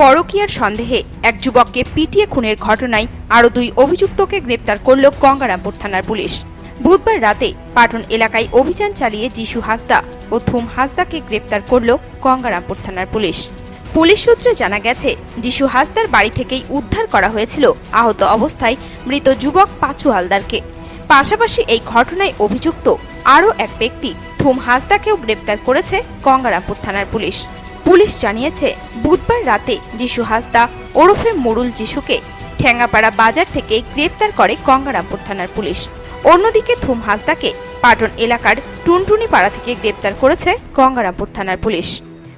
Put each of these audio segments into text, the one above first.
পরকীয়ার সন্দেহে এক যুবককে পিটিয়ে খুনের ঘটনায় আরও দুই অভিযুক্তকে গ্রেপ্তার করল গঙ্গারামপুর থানার পুলিশ। বুধবার রাতে পাটন এলাকায় অভিযান চালিয়ে যিশু হাসদা ও থুম হাসদাকে গ্রেপ্তার করল গঙ্গারামপুর থানার পুলিশ। পুলিশ সূত্রে জানা গেছে, যিশু হাসদার বাড়ি থেকেই উদ্ধার করা হয়েছিল আহত অবস্থায় মৃত যুবক পাঁচু হালদারকে। পাশাপাশি এই ঘটনায় অভিযুক্ত আরও এক ব্যক্তি থুম হাসদাকেও গ্রেপ্তার করেছে গঙ্গারামপুর থানার পুলিশ। পুলিশ জানিয়েছে, বুধবার রাতে যিশু হাসদা ওরফে মোড়ুল যিশুকে ঠ্যাঙ্গাপাড়া বাজার থেকে গ্রেপ্তার করে গঙ্গারামপুর থানার পুলিশ। অন্যদিকে থুম হাসদাকে পাটন এলাকার টুনটুনি পাড়া থেকে গ্রেপ্তার করেছে গঙ্গারামপুর থানার পুলিশ।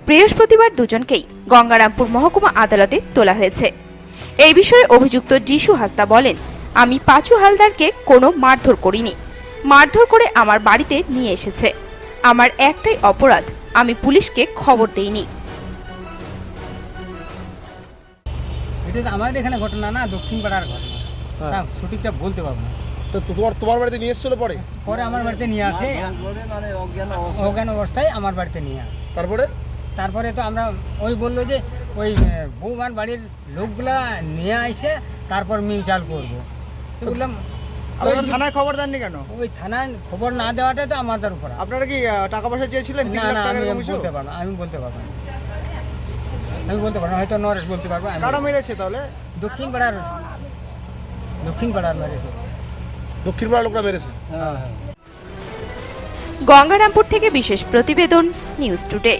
বৃহস্পতিবার দুজনকেই গঙ্গারামপুর মহকুমা আদালতে তোলা হয়েছে। এই বিষয়ে অভিযুক্ত যিশু হাসদা বলেন, আমি পাঁচু হালদারকে কোনো মারধর করিনি। মারধর করে আমার বাড়িতে নিয়ে এসেছে। আমার একটাই অপরাধ, আমি পুলিশকে খবর দেইনি। এটা তো আমাদের এখানে ঘটনা না দক্ষিণ পাড়ার ঘটনা। তা সঠিকটা বলতে পারব না। তো তোমার তোমার বাড়িতে নিয়ে এসেছিল পরে? পরে আমার বাড়িতে নিয়ে আসে। অজ্ঞান অবস্থায় আমার বাড়িতে নিয়ে আসে। তারপরে? তারপরে তো আমরা ওই বলল যে ওই বৌমার বাড়ির লোকগুলা নিয়ে আসে তারপর মিউচাল করব। তো বললাম থানায় খবর দেননি কেন? ওই থানায় খবর না দেওয়াটাই তো আমাদের উপর আপনারা কি টাকা পয়সা চেয়েছিলেন? আমি বলতে পারব আমি বলতে পারব আমি বলতে পারব না হয়তো নরেশ বলতে পারব আমি কারা মেরেছে তাহলে? দক্ষিণ পাড়ার দক্ষিণ পাড়ার মেরেছে। দক্ষিণ পাড়ার লোকরা মেরেছে? হ্যাঁ হ্যাঁ। গঙ্গারামপুর থেকে বিশেষ প্রতিবেদন নিউজ টুডে।